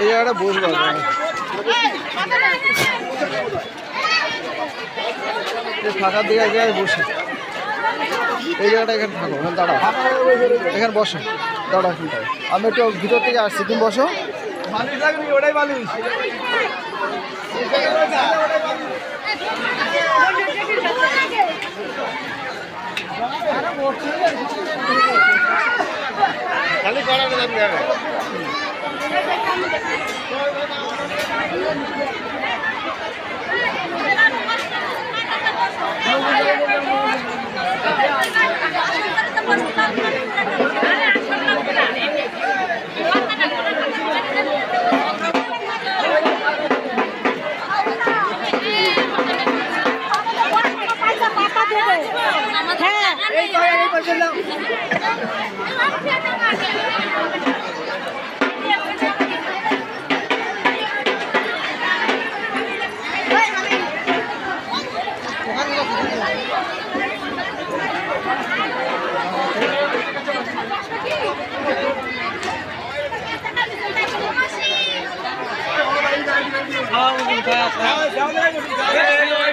এই জায়গাটা বসবো ফাঁকার দিকে এক জায়গায় বসে। এই জায়গাটা এখানে থাকো, এখানে দাঁড়াও। এখানে বসো। দাঁড়াও এখানটায়। আমি একটু ভিতর থেকে আসছি, তুমি বসো। ওটাই খালি করাবে যাবে হ্যাঁ যাও